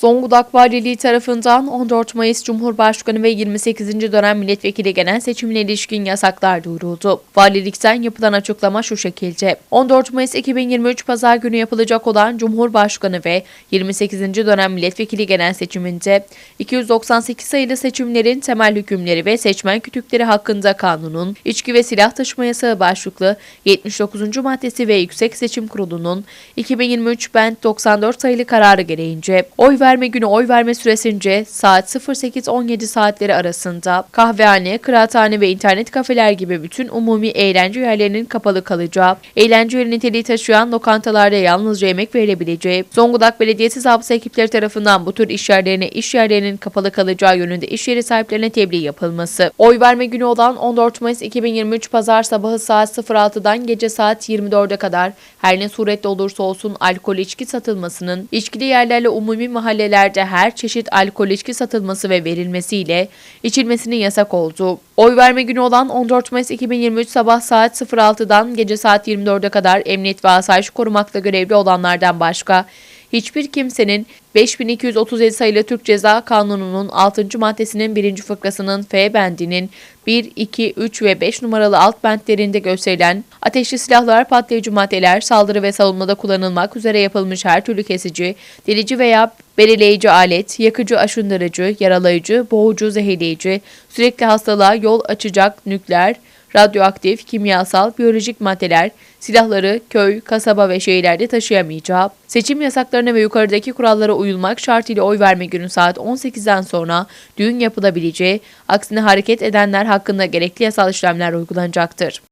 Zonguldak Valiliği tarafından 14 Mayıs Cumhurbaşkanı ve 28. dönem milletvekili genel seçimine ilişkin yasaklar duyuruldu. Valilikten yapılan açıklama şu şekilde. 14 Mayıs 2023 Pazar günü yapılacak olan Cumhurbaşkanı ve 28. dönem milletvekili genel seçiminde 298 sayılı seçimlerin temel hükümleri ve seçmen kütükleri hakkında kanunun içki ve silah taşıma yasağı başlıklı 79. maddesi ve Yüksek Seçim Kurulu'nun 2023 Bent 94 sayılı kararı gereğince oy verme günü oy verme süresince saat 08-17 saatleri arasında kahvehane, kıraathane ve internet kafeler gibi bütün umumi eğlence yerlerinin kapalı kalacağı, eğlence yeri niteliği taşıyan lokantalarda yalnızca yemek verilebileceği, Zonguldak Belediyesi zabıta ekipleri tarafından bu tür iş yerlerine iş yerlerinin kapalı kalacağı yönünde iş yeri sahiplerine tebliğ yapılması. Oy verme günü olan 14 Mayıs 2023 Pazar sabahı saat 06'dan gece saat 24'e kadar her ne surette olursa olsun alkol içki satılmasının, içkili yerlerle umumi mahallelerde her çeşit alkol içki satılması ve verilmesiyle içilmesinin yasak olduğu. Oy verme günü olan 14 Mayıs 2023 sabah saat 06'dan gece saat 24'e kadar emniyet ve asayiş korumakla görevli olanlardan başka hiçbir kimsenin 5237 sayılı Türk Ceza Kanunu'nun 6. maddesinin 1. fıkrasının F bendinin 1, 2, 3 ve 5 numaralı alt bentlerinde gösterilen ateşli silahlar, patlayıcı maddeler, saldırı ve savunmada kullanılmak üzere yapılmış her türlü kesici, delici veya belirleyici alet, yakıcı, aşındırıcı, yaralayıcı, boğucu, zehirleyici, sürekli hastalığa yol açacak nükleer, radyoaktif, kimyasal, biyolojik maddeler, silahları köy, kasaba ve şehirlerde taşıyamayacağı, seçim yasaklarına ve yukarıdaki kurallara uyulmak şartıyla oy verme günü saat 18'den sonra düğün yapılabileceği, aksine hareket edenler hakkında gerekli yasal işlemler uygulanacaktır.